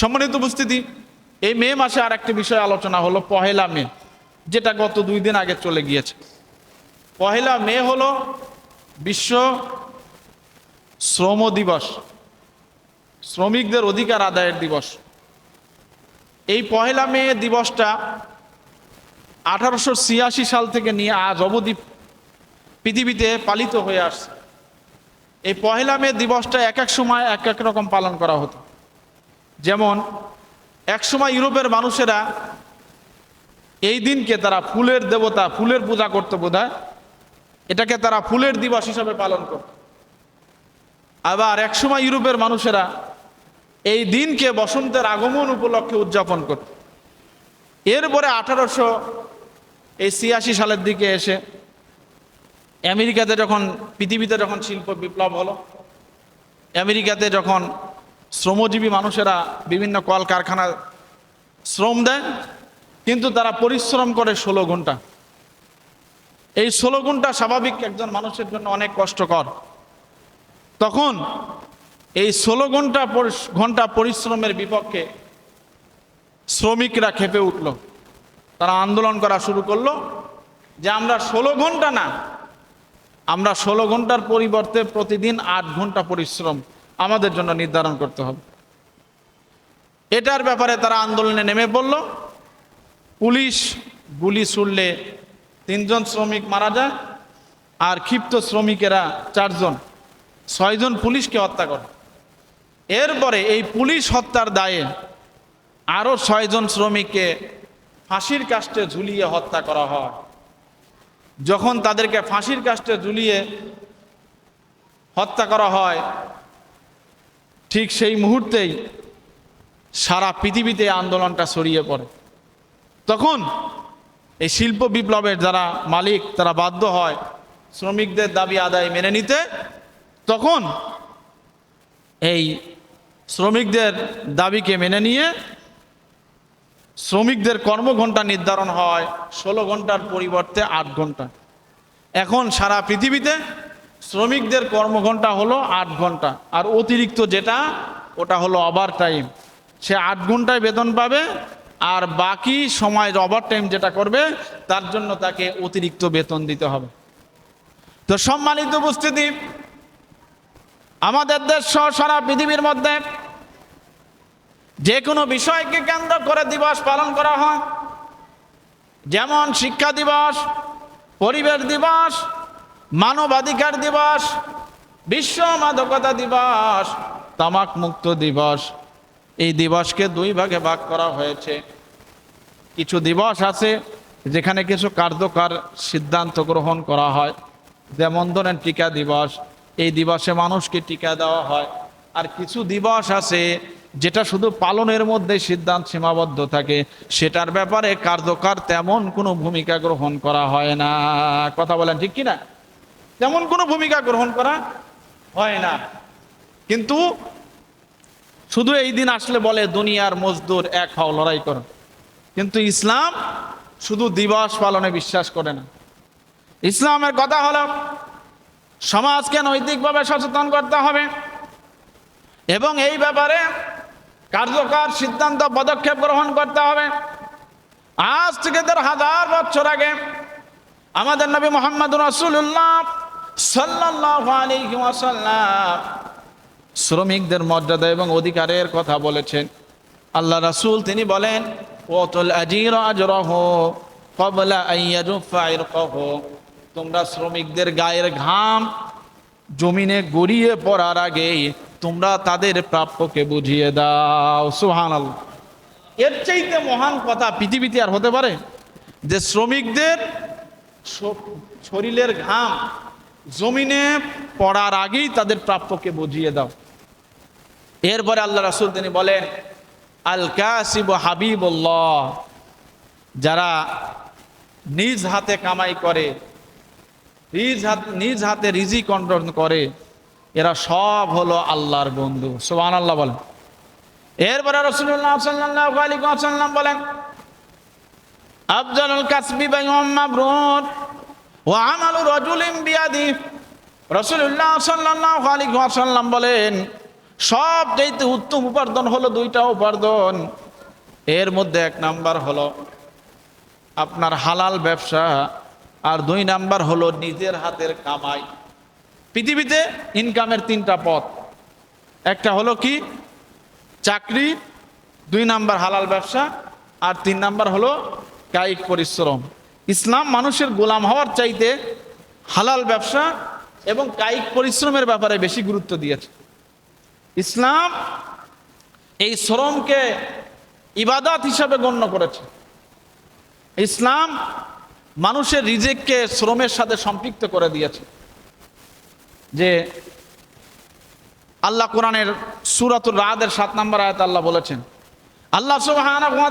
সম্মানিত উপস্থিতি, এই মে মাসে আর একটি বিষয় আলোচনা হলো পহেলা মে, যেটা গত দুই দিন আগে চলে গিয়েছে। পহেলা মে হলো বিশ্ব শ্রম দিবস, শ্রমিকদের অধিকার আদায়ের দিবস। এই পহেলা মে দিবসটা আঠারোশো ছিয়াশি সাল থেকে নিয়ে আজ অবধি পৃথিবীতে পালিত হয়ে আসছে। এই পহেলা মে দিবসটা এক এক সময় এক এক রকম পালন করা হতো। যেমন এক সময় ইউরোপের মানুষেরা এই দিনকে তারা ফুলের দেবতা, ফুলের পূজা করতে বোধ এটাকে তারা ফুলের দিবস হিসাবে পালন করত। আবার এক সময় ইউরোপের মানুষেরা এই দিনকে বসন্তের আগমন উপলক্ষে উদযাপন করত। এরপরে আঠারোশো এই ছিয়াশি সালের দিকে এসে আমেরিকাতে যখন, পৃথিবীতে যখন শিল্প বিপ্লব হলো, আমেরিকাতে যখন শ্রমজীবী মানুষেরা বিভিন্ন কলকারখানা শ্রম দেয়, কিন্তু তারা পরিশ্রম করে ষোলো ঘণ্টা। এই ষোলো ঘণ্টা স্বাভাবিক একজন মানুষের জন্য অনেক কষ্টকর। তখন এই ষোলো ঘণ্টা ঘণ্টা পরিশ্রমের বিপক্ষে শ্রমিকরা খেপে উঠল। তারা আন্দোলন করা শুরু করল যে আমরা ষোলো ঘণ্টা না, আমরা ষোলো ঘণ্টার পরিবর্তে প্রতিদিন আট ঘণ্টা পরিশ্রম আমাদের জন্য নির্ধারণ করতে হবে। এটার ব্যাপারে তারা আন্দোলনে নেমে পড়ল। পুলিশ গুলি ছুড়লে তিনজন শ্রমিক মারা যায় আর ক্ষিপ্ত শ্রমিকেরা চারজন, ছয়জন পুলিশকে হত্যা করে। এরপরে এই পুলিশ হত্যার দায়ে আরও ছয়জন শ্রমিককে ফাঁসির কাস্টে ঝুলিয়ে হত্যা করা হয়। যখন তাদেরকে ফাঁসির কাস্টে ঝুলিয়ে হত্যা করা হয় ঠিক সেই মুহূর্তেই সারা পৃথিবীতে আন্দোলনটা ছড়িয়ে পড়ে। তখন এই শিল্প বিপ্লবের যারা মালিক, তারা বাধ্য হয় শ্রমিকদের দাবি আদায় মেনে নিতে। তখন এই শ্রমিকদের দাবিকে মেনে নিয়ে শ্রমিকদের কর্মঘণ্টা নির্ধারণ হয়, ষোলো ঘণ্টার পরিবর্তে আট ঘণ্টা এখন সারা পৃথিবীতে শ্রমিকদের কর্মঘণ্টা হলো আট ঘণ্টা আর অতিরিক্ত যেটা, ওটা হলো ওভার টাইম সে আট ঘন্টায় বেতন পাবে, আর বাকি সময় ওভার টাইম যেটা করবে, তার জন্য তাকে অতিরিক্ত বেতন দিতে হবে। তো সম্মানিত উপস্থিতি, আমাদের দেশ সহ সারা পৃথিবীর মধ্যে যে কোনো বিষয়কে কেন্দ্র করে দিবস পালন করা হয়। যেমন শিক্ষা দিবস, পরিবেশ দিবস মানবাধিকার দিবস, বিশ্ব মাদকতা দিবস, তামাক মুক্ত দিবস। এই দিবসকে দুই ভাগে ভাগ করা হয়েছে। কিছু দিবস আছে যেখানে কিছু কার্যকর সিদ্ধান্ত গ্রহণ করা হয়। যেমন ধরেন টিকা দিবস, এই দিবসে মানুষকে টিকা দেওয়া হয়। আর কিছু দিবস আছে যেটা শুধু পালনের মধ্যে সিদ্ধান্ত সীমাবদ্ধ থাকে। সেটার ব্যাপারে কার্যকর তেমন কোনো ভূমিকা গ্রহণ করা হয় না। কথা বলেন ঠিক কি না তেমন কোনো ভূমিকা গ্রহণ করা হয় না। কিন্তু শুধু এই দিন আসলে বলে, দুনিয়ার মজদুর এক হও, লড়াই করো। কিন্তু ইসলাম শুধু দিবস পালনে বিশ্বাস করে না। ইসলামের কথা হলো, সমাজকে নৈতিকভাবে সচেতন করতে হবে এবং এই ব্যাপারে কার্যকর সিদ্ধান্ত, পদক্ষেপ গ্রহণ করতে হবে। আজ থেকে তার হাজার বছর আগে আমাদের নবী মোহাম্মদ রসুল্লাহ শ্রমিকদের মর্যাদা এবং অধিকারের কথা বলেছেন। আল্লাহ রাসূল তিনি বলেন তোমরা শ্রমিকদের গায়ের ঘাম জমিনে গড়িয়ে পড়ার আগেই তোমরা তাদের প্রাপ্যকে বুঝিয়ে দাও। সুবহানাল্লাহ। এর চাইতে মহান কথা পৃথিবীতে আর হতে পারে যে শ্রমিকদের শরীরের ঘাম জমিনে পড়ার আগেই তাদের প্রাপ্যকে বুঝিয়ে দাও। এরপরে আল্লাহ রাসুল তিনি বলেন, আল কাসিব হাবিবুল্লাহ, যারা নিজ হাতে কামাই করে, নিজ হাত, নিজ হাতে রিজি কন্ট্রোল করে, এরা সব হলো আল্লাহর বন্ধু। সোহান আল্লাহ বলেন। এরপরে রসুল্লাহ বলেন, আফজালুল কাসবি বাইউম মাবরুর ওয়া আমালু রাজুলিন বিয়াদি। রাসূলুল্লাহ সাল্লাল্লাহু আলাইহি ওয়াসাল্লাম বলেন, সব চাইতে উত্তম উপার্জন হলো দুইটা উপার্জন। এর মধ্যে এক নাম্বার হলো আপনার হালাল ব্যবসা, আর দুই নাম্বার হলো নিজের হাতের কামাই। পৃথিবীতে ইনকামের তিনটা পথ। একটা হলো কি? চাকরি, দুই নাম্বার হালাল ব্যবসা, আর তিন নাম্বার হলো কায়িক পরিশ্রম। ইসলাম মানুষের গোলাম হওয়ার চাইতে হালাল ব্যবসা এবং কায়িক পরিশ্রমের ব্যাপারে বেশি গুরুত্ব দিয়েছে। ইসলাম এই শ্রমকে ইবাদত হিসাবে গণ্য করেছে। ইসলাম মানুষের রিজেককে শ্রমের সাথে সম্পৃক্ত করে দিয়েছে। যে আল্লাহ কোরআনের সুরাতুর রাদের সাত নম্বর আয়াত আল্লাহ বলেছেন, আল্লাহ সুবহানাহু ওয়া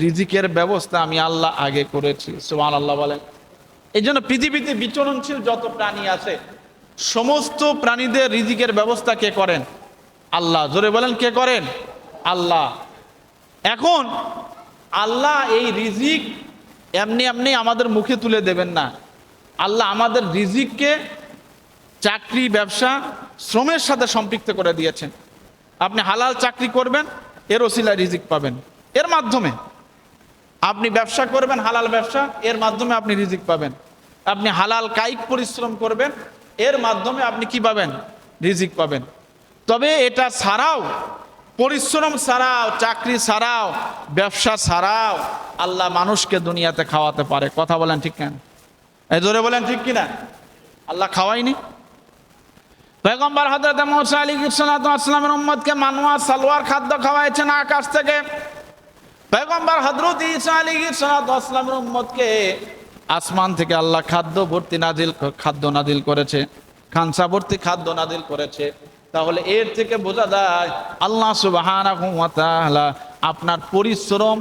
রিজিকের ব্যবস্থা আমি আল্লাহ আগে করেছি সুবহান আল্লাহ বলেন। এই জন্য পৃথিবীতে বিচরণশীল যত প্রাণী আছে, সমস্ত প্রাণীদের রিজিকের ব্যবস্থা কে করেন? আল্লাহ। জোরে বলেন, কে করেন? আল্লাহ। এখন আল্লাহ এই রিজিক এমনি এমনি আমাদের মুখে তুলে দেবেন না। আল্লাহ আমাদের রিজিককে চাকরি, ব্যবসা, শ্রমের সাথে সম্পৃক্ত করে দিয়েছেন। আপনি হালাল চাকরি করবেন, এর ওসিলায় রিজিক পাবেন। এর মাধ্যমে আপনি ব্যবসা করবেন, হালাল ব্যবসা, এর মাধ্যমে আপনি রিজিক পাবেন। আপনি হালাল কায়িক পরিশ্রম করবেন, এর মাধ্যমে আপনি কি পাবেন? রিজিক পাবেন। তবে এটা ছাড়াও, পরিশ্রম ছাড়াও, চাকরি ছাড়াও, ব্যবসা ছাড়াও আল্লাহ মানুষকে দুনিয়াতে খাওয়াতে পারে। কথা বলেন ঠিক কেন? এই জোরে বলেন ঠিক কিনা? আল্লাহ খাওয়াইনি পেগম্বর হজরত মৌসা আলী ইসলামের উম্মদকে মানুয়া, সালোয়ার খাদ্য খাওয়াইছেন আকাশ থেকে। পেগম্বর হজরত ইসা আলী ইসলামের উম্মদকে আসমান থেকে আল্লাহ খাদ্য ভর্তি নাজিল খাদ্য নাজিল করেছে, খানসা ভর্তি খাদ্য নাজিল করেছে। তাহলে এর থেকে বোঝা যায়, আল্লাহ তাআলা আপনার পরিশ্রম,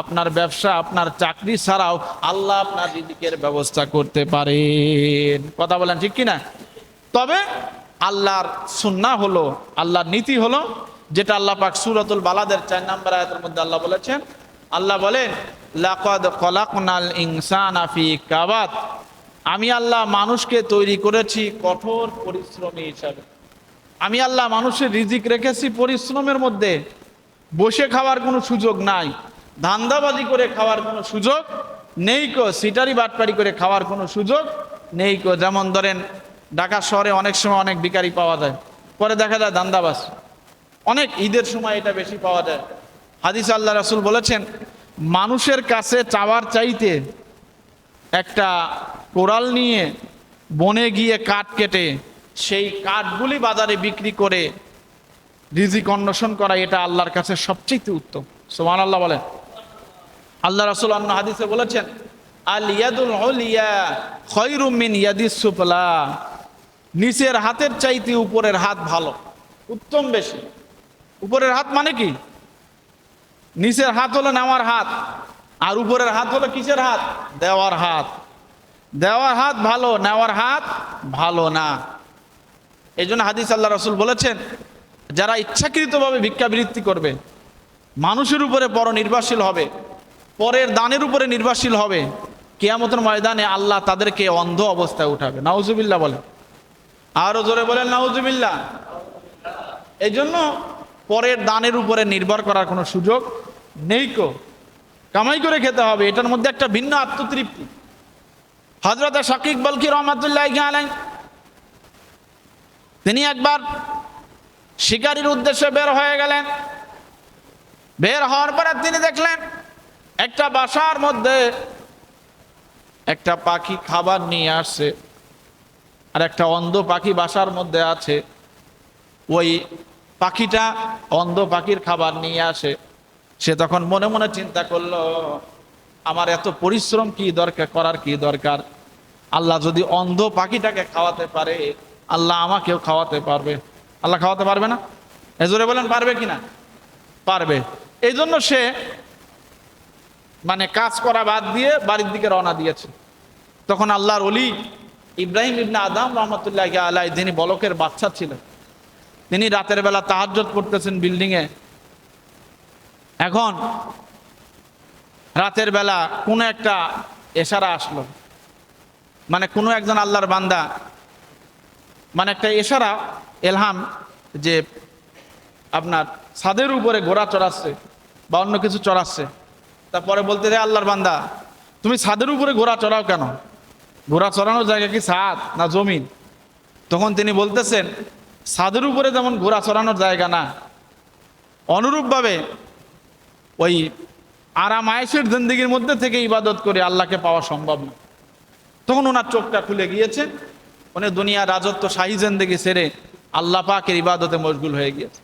আপনার ব্যবসা, আপনার চাকরি ছাড়াও আল্লাহ আপনার রিজিকের ব্যবস্থা করতে পারেন। কথা বলেন ঠিক কিনা? তবে আল্লাহর সুন্না হলো, আল্লাহর নীতি হলো যেটা আল্লাহ পাক সুরাতুল বালাদের চার নাম্বার আয়াতের মধ্যে আল্লাহ বলেছেন, আল্লাহ বলেন, লাকাদ খলাকনাল ইনসান আফি কাবাত। আমি আল্লাহ মানুষকে তৈরি করেছি কঠোর পরিশ্রমী হিসাবে। আমি আল্লাহ মানুষের রিজিক রেখেছি পরিশ্রমের মধ্যে। বসে খাওয়ার কোনো সুযোগ নাই, ধান্দাবাজি করে খাওয়ার কোনো সুযোগ নেই কো, সিটারি বাটপারি করে খাওয়ার কোনো সুযোগ নেই কো। যেমন ধরেন, ঢাকা শহরে অনেক সময় অনেক বিকারি পাওয়া যায়, পরে দেখা যায় ধান্দাবাজ। অনেক ঈদের সময় এটা বেশি পাওয়া যায়। হাদিস আল্লাহ রাসুল বলেছেন, মানুষের কাছে চাওয়ার চাইতে একটা কোরাল নিয়ে বনে গিয়ে কাঠ কেটে সেই কাঠগুলি বাজারে বিক্রি করে রিজিক অন্বেষণ করা এটা আল্লাহর কাছে সবচেয়ে উত্তম। সোমান আল্লাহ বলেন। আল্লাহ রাসুল অন্য হাদিসে বলেছেন, আল ইয়াদুল উলিয়া খয়রুম মিন ইয়াদিস সুফলা। নিচের হাতের চাইতে উপরের হাত ভালো, উত্তম বেশি। উপরের হাত মানে কি? নিচের হাত হলো নেওয়ার হাত। আর উপরের হাত হলো কিসের হাত? দেওয়ার হাত। দেওয়ার হাত ভালো, নেওয়ার হাত ভালো না। এই জন্য হাদিস আল্লাহ রসুল বলেছেন, যারা ইচ্ছাকৃতভাবে ভিক্ষাবৃত্তি করবে, মানুষের উপরে বড় নির্ভরশীল হবে, পরের দানের উপরে নির্ভরশীল হবে, কেয়ামতের ময়দানে আল্লাহ তাদেরকে অন্ধ অবস্থায় উঠাবে। নাউজুবিল্লাহ বলে আরও জোরে বলেন, নাউজুবিল্লাহ। এই জন্য পরের দানের উপরে নির্ভর করার কোনো সুযোগ নেই কো। কামাই করে খেতে হবে, এটার মধ্যে একটা ভিন্ন আত্মতৃপ্তি। হজরত শাকিক বলকি রহমতুল্লাহ আলাই তিনি একবার শিকারির উদ্দেশ্যে বের হয়ে গেলেন। বের হওয়ার পরে তিনি দেখলেন, একটা বাসার মধ্যে একটা পাখি খাবার নিয়ে আসছে, আর একটা অন্ধ পাখি বাসার মধ্যে আছে। ওই পাখিটা অন্ধ পাখির খাবার নিয়ে আসে। সে তখন মনে মনে চিন্তা করল, আমার এত পরিশ্রম কি দরকার, করার কি দরকার? আল্লাহ যদি অন্ধ পাখিটাকে খাওয়াতে পারে, আল্লাহ আমাকেও খাওয়াতে পারবে। আল্লাহ খাওয়াতে পারবে না? এজোরে বলেন, পারবে কি না? পারবে। এই জন্য সে মানে কাজ করা বাদ দিয়ে বাড়ির দিকে রওনা দিয়েছে। তখন আল্লাহর অলি ইব্রাহিম ইবনা আদাম রহমতুল্লাহ আলাই যিনি বলকের বাচ্চা ছিলেন তিনি রাতের বেলা তাহাজ্জত করতেছেন বিল্ডিংয়ে এখন রাতের বেলা কোনো একটা এশারা আসলো। মানে কোনো একজন আল্লাহর বান্দা মানে একটা এশারা এলহাম যে আপনার ছাদের উপরে ঘোড়া চড়াচ্ছে বা অন্য কিছু চড়াচ্ছে। তারপরে বলতে যায় আল্লাহর বান্দা, তুমি ছাদের উপরে ঘোড়া চড়াও কেন? ঘোড়া চড়ানোর জায়গা কি ছাদ না জমিন তখন তিনি বলতেছেন ছাদের উপরে যেমন ঘোড়া চড়ানোর জায়গা না, অনুরূপভাবে ওই আরাম আয়েসের জিন্দিগির মধ্যে থেকে ইবাদত করে আল্লাহকে পাওয়া সম্ভব না। তখন ওনার চোখটা খুলে গিয়েছে, উনি দুনিয়া রাজত্ব, শাহী জিন্দিগি সেরে আল্লাহ পাকের ইবাদতে মশগুল হয়ে গিয়েছে।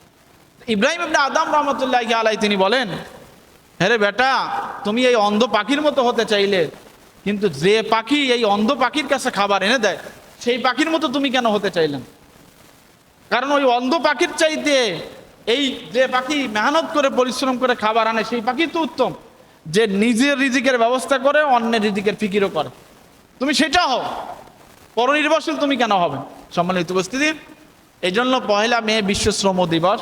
ইব্রাহিম ইবনে আদম রহমতুল্লাহ আলাই তিনি বলেন হ্যাঁ বেটা, তুমি এই অন্ধ পাখির মতো হতে চাইলে, কিন্তু যে পাখি এই অন্ধ পাখির কাছে খাবার এনে দেয়, সেই পাখির মতো তুমি কেন হতে চাইলেন কারণ ওই অন্ধ পাখির চাইতে এই যে পাখি মেহনত করে, পরিশ্রম করে খাবার আনে, সেই পাখি তো উত্তম। যে নিজের রিজিকের ব্যবস্থা করে, অন্যের রিজিকের ফিকিরও করে। তুমি সেটা হও। পরনির্ভরশীল তুমি কেন হবে? সম্মানিত উপস্থিতি এই জন্য পহেলা মে বিশ্ব শ্রম দিবস।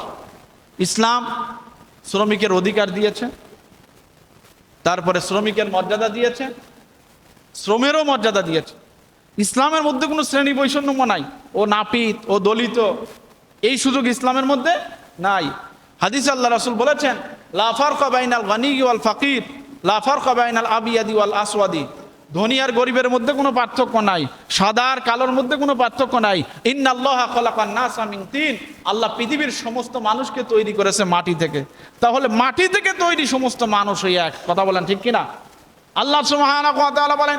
ইসলাম শ্রমিকের অধিকার দিয়েছে, তারপরে শ্রমিকের মর্যাদা দিয়েছে, শ্রমেরও মর্যাদা দিয়েছে। ইসলামের মধ্যে কোনো শ্রেণি বৈষম্য নাই। ও নাপিত, ও দলিত, এই সুযোগ ইসলামের মধ্যে নাই। হাদিস আল্লাহ রাসুল বলেছেন লাফার কবাইনাল গানি ওয়াল ফাকির লাফার কবাইনাল আবিয়াদি ওয়াল আসওয়াদি। ধনী আর গরিবের মধ্যে কোনো পার্থক্য নাই, সাদা আর কালোর মধ্যে কোনো পার্থক্য নাই। তিন। আল্লাহ পৃথিবীর সমস্ত মানুষকে তৈরি করেছে মাটি থেকে। তাহলে মাটি থেকে তৈরি সমস্ত মানুষ ওই এক। কথা বলেন ঠিক কিনা? আল্লাহ ওয়া বলেন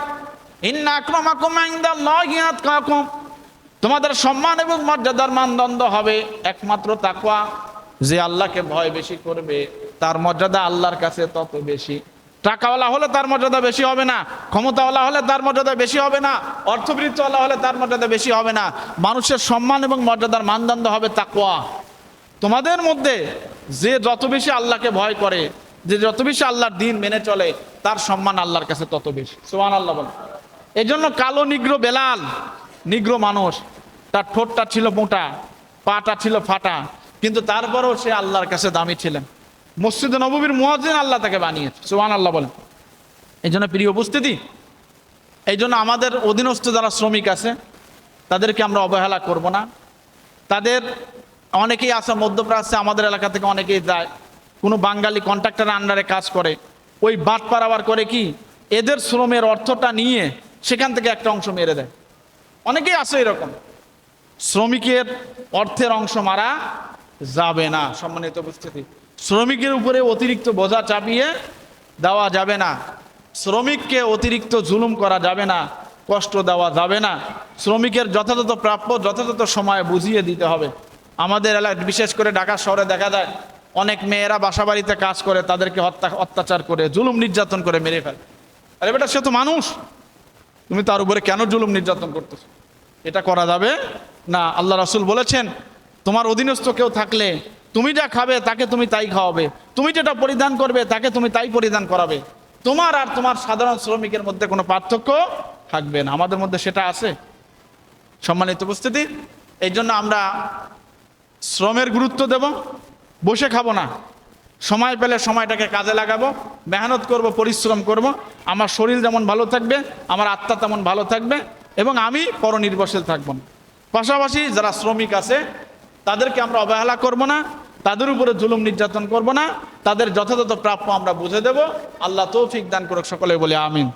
তোমাদের সম্মান এবং মর্যাদার মানদণ্ড হবে একমাত্র তাকুয়া যে আল্লাহকে ভয় বেশি করবে, তার মর্যাদা আল্লাহর কাছে তত বেশি। টাকাওয়ালা হলে তার মর্যাদা বেশি হবে না, ক্ষমতাওয়ালা হলে তার মর্যাদা বেশি হবে না, অর্থবৃত্তওয়ালা হলে তার মর্যাদা বেশি হবে না। মানুষের সম্মান এবং মর্যাদার মানদণ্ড হবে তাকুয়া তোমাদের মধ্যে যে যত বেশি আল্লাহকে ভয় করে, যে যত বেশি আল্লাহর দিন মেনে চলে, তার সম্মান আল্লাহর কাছে তত বেশি। সোহান আল্লাহ বলে এই জন্য কালো নিগ্র বেলাল, নিগ্র মানুষ, তার ঠোঁটটা ছিল মোটা, পাটা ছিল ফাটা, কিন্তু তারপরেও সে আল্লাহর কাছে দামি ছিলেন। মসজিদ নবীর মুয়াজ্জিন আল্লাহ তাকে বানিয়েছে সোহান আল্লাহ বলেন। এই জন্য প্রিয় উপস্থিতি এই জন্য আমাদের অধীনস্থ যারা শ্রমিক আছে, তাদেরকে আমরা অবহেলা করব না। তাদের, অনেকেই আছে মধ্যপ্রাচ্যে, আমাদের এলাকা থেকে অনেকেই যায়। কোনো বাঙালি কন্ট্রাক্টরের আন্ডারে কাজ করে। ওই বাট পারাবার করে কি? এদের শ্রমের অর্থটা নিয়ে সেখান থেকে একটা অংশ মেরে দেয়। অনেকেই আছে এরকম। শ্রমিকের অর্থের অংশ মারা যাবে না, সম্মানিত উপস্থিতি। শ্রমিকের উপরে অতিরিক্ত বোঝা চাপিয়ে দেওয়া যাবে না। শ্রমিককে অতিরিক্ত জুলুম করা যাবে না, কষ্ট দেওয়া যাবে না। শ্রমিকের যথাযথ প্রাপ্য, যথাযথ সময় বুঝিয়ে দিতে হবে। আমাদের এলাকায়, বিশেষ করে ঢাকা শহরে দেখা যায়, অনেক মেয়েরা বাসা বাড়িতে কাজ করে, তাদেরকে হত্যা, অত্যাচার করে, জুলুম নির্যাতন করে মেরে ফেলে। আরে বেটা, সে তো মানুষ। তুমি তার উপরে কেন জুলুম নির্যাতন করতেছো? এটা করা যাবে না। আল্লাহ রাসুল বলেছেন, তোমার অধীনস্থ কেউ থাকলে তুমি যা খাবে তাকে তুমি তাই খাওয়াবে। তুমি যেটা পরিধান করবে তাকে তুমি তাই পরিধান করাবে। তোমার আর তোমার সাধারণ শ্রমিকের মধ্যে কোনো পার্থক্য থাকবে না। আমাদের মধ্যে সেটা আছে। সম্মানিত উপস্থিতি এই জন্য আমরা শ্রমের গুরুত্ব দেব, বসে খাব না। সময় পেলে সময়টাকে কাজে লাগাবো, মেহনত করব, পরিশ্রম করব, আমার শরীর যেমন ভালো থাকবে, আমার আত্মা তেমন ভালো থাকবে এবং আমি পরনির্ভরশীল থাকব। না পাশাপাশি যারা শ্রমিক আছে, তাদেরকে আমরা অবহেলা করব না, তাদের উপরে জুলুম নির্যাতন করব না, তাদের যথাযথ প্রাপ্য আমরা বুঝে দেব। আল্লাহ তৌফিক দান করুক সকলে বলে আমিন।